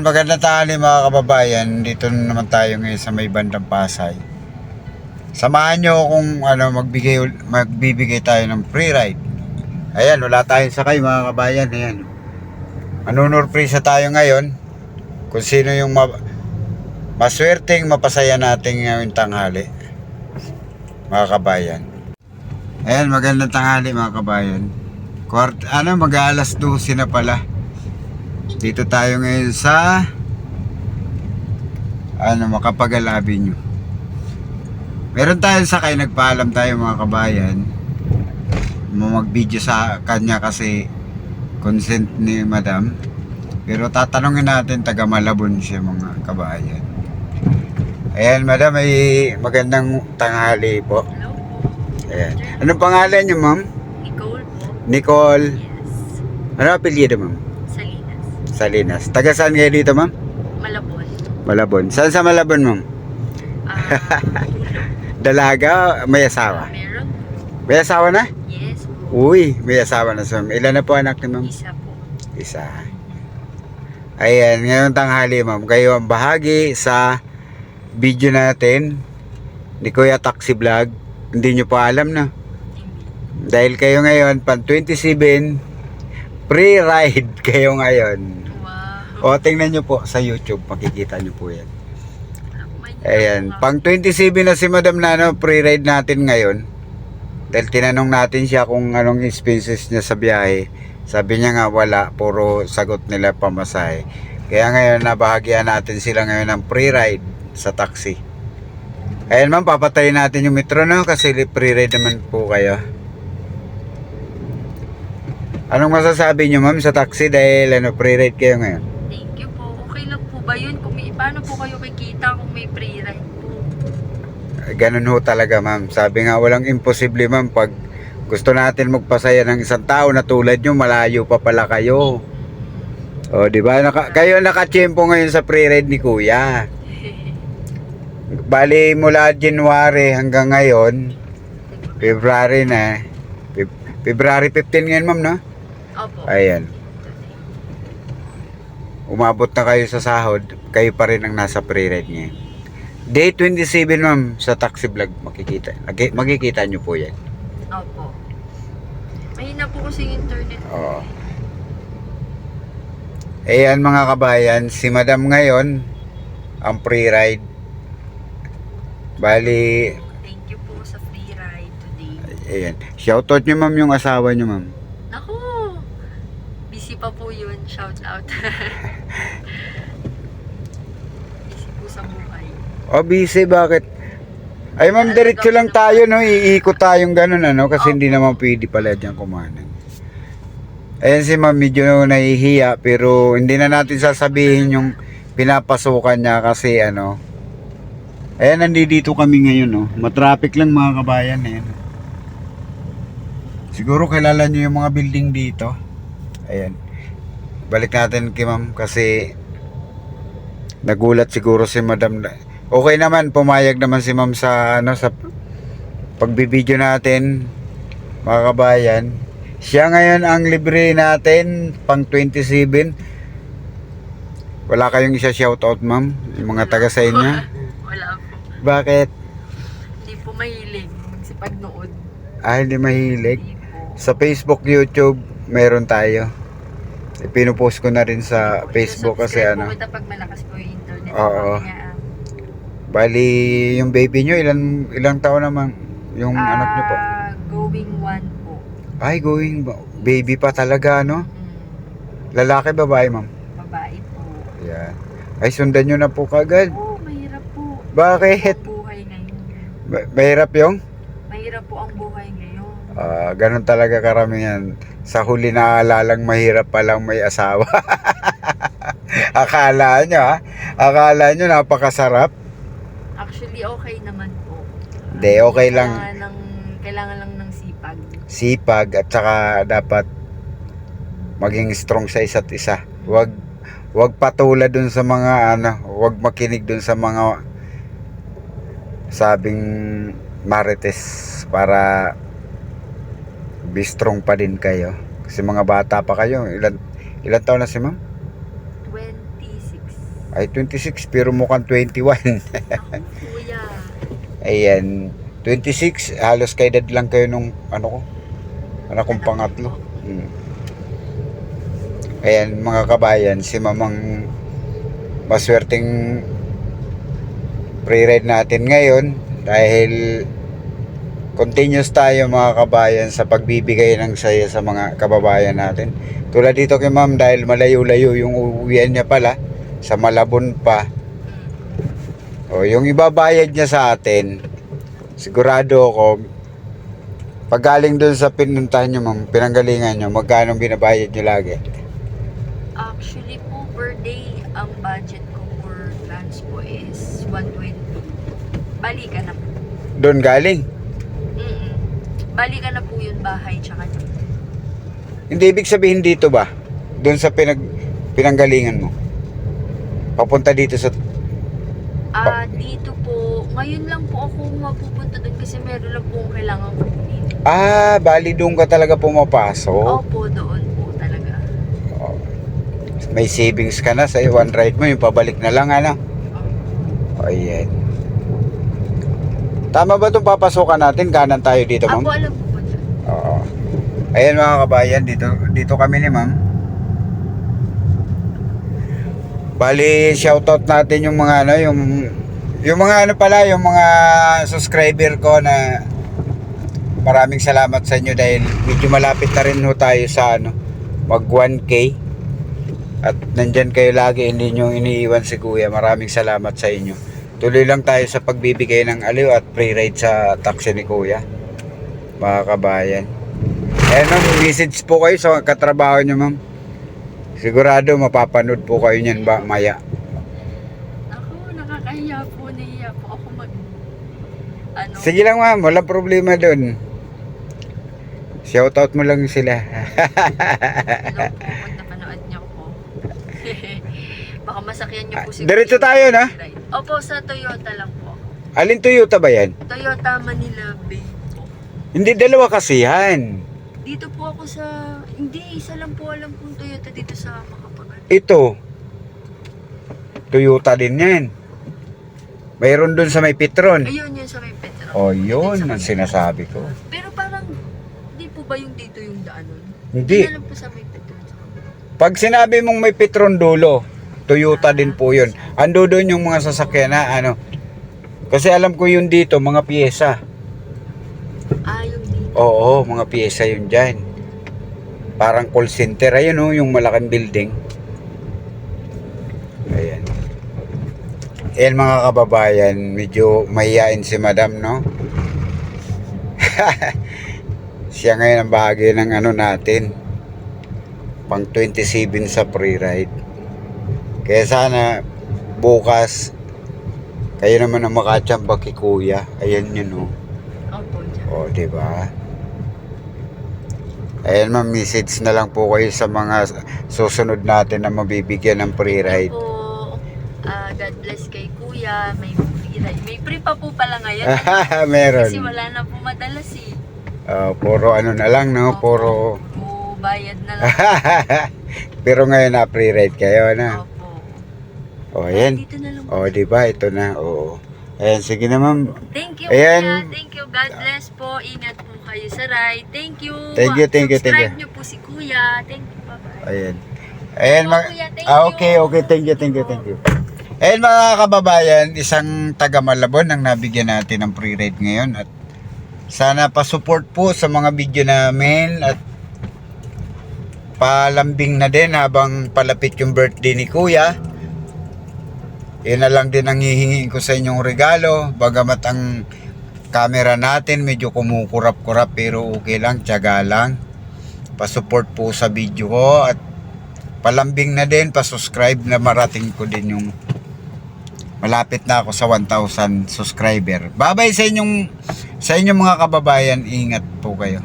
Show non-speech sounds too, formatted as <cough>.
Ayan, magandang tanghali mga kababayan. Dito na naman tayo ngayon sa may bandang Pasay. Samahan nyo kung ano, magbigay, magbibigay tayo ng free ride. Ayan, wala tayong sakay mga kabayan. Ayan. Manunurpresa tayo ngayon kung sino yung ma maswerteng mapasaya natin ngayong tanghali. Mga kabayan. Ayan, magandang tanghali mga kabayan. Quart ano, mag-aalas 12 na pala. Dito tayo ngayon sa ano, Makapagal Avenue. Meron tayong sakay, nagpaalam tayo mga kabayan. Mag-video sa kanya kasi consent ni madam. Pero tatanungin natin taga Malabon siya mga kabayan. Ayan, madam, ay magandang tanghali po. Hello po. Ayan. Anong pangalan niyo, ma'am? Nicole po. Nicole. Yes. Ano apelyido, ma'am? Salinas. Taga saan kayo dito, ma'am? Malabon. Malabon. Saan sa Malabon, ma'am? Ah, <laughs> Dalaga, may asawa. meron po. May asawa na? Yes po. Uy, may asawa na sa Ilan na po anak ni ma'am? Isa po. Isa. Ayan, ngayon tanghali ma'am. Kayo ang bahagi sa video natin ni Kuya Taxi Vlog. Hindi nyo pa alam na. Hindi. Dahil kayo ngayon, pan 27, free ride <laughs> kayo ngayon. O, tingnan nyo po sa YouTube. Makikita nyo po yan. Ayan, pang 27 na si Madam Nano, pre-ride natin ngayon. Dahil tinanong natin siya kung anong expenses niya sa biyahe. Sabi niya nga wala, puro sagot nila pamasahe. Kaya ngayon nabahagyan natin sila ngayon ng pre-ride sa taxi. Ayan ma'am, papatayin natin yung metro no kasi pre-ride naman po kayo. Anong masasabi niyo ma'am sa taxi dahil ano pre-ride kayo ngayon? Thank you po. Okay lang po ba yun? Kung may, paano po kayo kikita kung may free ride po? Ganun ho talaga ma'am. Sabi nga walang imposible ma'am pag gusto natin magpasaya ng isang tao na tulad nyo, malayo pa pala kayo. O, di ba? Naka, kayo nakachempo ngayon sa pre-ride ni Kuya. <laughs> Bali mula January hanggang ngayon, February na. Feb- February 15 ngayon ma'am, no? Opo. Ayan. Umabot na kayo sa sahod, kayo pa rin ang nasa pre-ride ngayon. Day 27 ma'am sa taxi vlog makikita. Maki- Makikita nyo po yan. Opo. Mahina po kasi yung internet. Oo. Ayan mga kabayan, si Madam ngayon ang pre-ride. Bali, Thank you po sa free ride today. ayan. Shoutout nyo ma'am yung asawa nyo ma'am. Pa po yun. Shout out. <laughs> busy po sa buhay. O busy, bakit? Ay ma'am, diretso lang tayo no, iikot tayong ganun ano, kasi hindi naman pwede pala dyan kumanan. Ayan si ma'am, medyo nahihiya, pero hindi na natin sasabihin yung pinapasukan niya kasi ano. Ayan, nandito kami ngayon no. Matraffic lang mga kabayan ayan. Siguro kilala niyo yung mga building dito. Ayan. Balik natin kay ma'am kasi nagulat siguro si madam okay naman pumayag naman si ma'am sa ano sa pagbibideo natin mga kabayan. Siya ngayon ang libre natin pang 27 wala kayong isa shoutout ma'am yung mga taga sa inyo? <laughs> Wala po. bakit? Hindi po mahilig magsipagnood. ah hindi mahilig? Hindi sa Facebook YouTube meron tayo pinupost ko na rin sa Facebook kasi ano kita pag malakas po yung internet. Oo. Kaya, Bali, yung baby nyo, ilan, ilang taon naman? Yung ah, anak nyo po? Going one po. Ay, going ba- baby pa talaga, no? Mm, Lalaki, babae, ma'am? babae po. Yan. Ay, sundan nyo na po kagad. Oo, mahirap po. Bakit? Ang buhay ngayon. Ma- Mahirap yung? Mahirap po ang buhay ngayon. Ah, ganun talaga karamihan. Sa huli na alalang mahirap palang may asawa. <laughs> Akala nyo, ha? Akala nyo napakasarap. Actually, okay naman po. Hindi, okay lang. Kailangan, ng, kailangan lang ng sipag. Sipag at saka dapat maging strong sa isa't isa. Wag wag patulad dun sa mga ano, wag makinig dun sa mga sabing marites para be strong pa din kayo. Kasi mga bata pa kayo. Ilan ilan taon na si ma'am? 26 Ay, 26 pero mukhang 21. Kuya. <laughs> Ayan. 26, halos kay dad lang kayo nung ano ko. Anak kong pangatlo. Hmm. Ayan mga kabayan, si mamang maswerteng pre-ride natin ngayon dahil continuous tayo mga kabayan sa pagbibigay ng saya sa mga kababayan natin. Tulad dito kay ma'am dahil malayo-layo yung uwian niya pala sa Malabon pa. O yung ibabayad niya sa atin, sigurado ako pag galing doon sa pinuntahan niyo ma'am, pinanggalingan niyo, magkano binabayad niyo lagi? Actually po, per day, ang budget ko for lunch po is 120. Balikan na po. Doon galing. Balikan na po yun bahay tsaka Hindi ibig sabihin dito ba? Doon sa pinag pinanggalingan mo. Papunta dito sa Ah, dito po, ngayon lang po ako mapupunta doon kasi meron lang po kailangan kunin. Ah, bali doon ka talaga pumapasok. Opo, doon po talaga. May savings ka na sa one ride mo, yung pabalik na lang ano. O yan. Tama ba itong papasokan natin? Kanan tayo dito, ma'am? Ako alam po po dyan. Oo. Ayan mga kabayan, dito dito kami ni Ma'am. Bali, shoutout natin yung mga ano, yung yung mga ano pala, yung mga subscriber ko na maraming salamat sa inyo dahil medyo malapit na rin ho tayo sa ano, mag 1K. At nandyan kayo lagi, hindi nyo iniiwan si Kuya. Maraming salamat sa inyo. Tuloy lang tayo sa pagbibigay ng aliw at free ride sa taxi ni Kuya. Mga kabayan. Eh ma'am, message po kayo sa katrabaho nyo ma'am. Sigurado mapapanood po kayo niyan ba maya. Ako, nakakahiya po, nahiya po ako mag... Ano? Sige lang ma'am, walang problema doon. Shoutout mo lang sila. Hello po, kung napanood niyo po. Baka masakyan niyo po Ah, siguro. diretso tayo, na? Opo, sa Toyota lang po. Alin Toyota ba yan? Toyota Manila Bay po. Hindi dalawa kasi yan. Dito po ako sa... Hindi, isa lang po alam kong Toyota dito sa Makapagal. Ito. Toyota din yan. Mayroon doon sa may Petron. Ayun, yun sa may Petro. Oh, yun ang sinasabi ko. Pero parang, hindi po ba yung dito yung daan nun? Hindi. alam po sa may Petro. Pag sinabi mong may Petron dulo, Toyota din po yun. Ando doon yung mga sasakyan na ano. Kasi alam ko yun dito, mga pyesa. Ah, yung dito. Oo, mga pyesa yun dyan. Parang call center. Ayun oh, yung malaking building. Ayan. Ayan mga kababayan, medyo mahihain si madam, no? <laughs> Siya ngayon ang bahagi ng ano natin. Pang 27 sa pre-ride. Kaya sana bukas kayo naman ang makachamba kay kuya. Ayan yun, oh. Opo, dyan. O, di ba? Ayan, ma'am, message na lang po kayo sa mga susunod natin na mabibigyan ng free ride. po, ah, God bless kay Kuya. May free ride. May free pa po pala ngayon. <laughs> Meron. Kasi wala na po madalas eh. Oh, puro ano na lang, no? Puro... Po, bayad na lang. <laughs> Pero ngayon na free ride kayo, na? Opo. O, ayan. Dito na lang. O, di ba? Ito na. Oo. Ayan, sige na, ma'am. Thank you, Ayan. Kuya. Thank you. God bless po. Ingat po kayo sa ride. Thank you. Thank you, thank you, thank you. Subscribe niyo po si Kuya. Thank you. Bye-bye. Ayan. Ayan, mga... Kuya. Thank Ah, you. okay, okay. Thank you, thank you, thank you. Ayan mga kababayan, isang taga Malabon ang nabigyan natin ng free ride ngayon at sana pa-support po sa mga video namin at palambing na din habang palapit yung birthday ni Kuya. Yun na lang din ang hihingi ko sa inyong regalo. Bagamat ang camera natin medyo kumukurap-kurap pero okay lang, tiyaga lang. Pa-support po sa video ko at palambing na din, pa-subscribe na marating ko din yung malapit na ako sa 1,000 subscriber. Babay sa inyong sa inyong mga kababayan, ingat po kayo.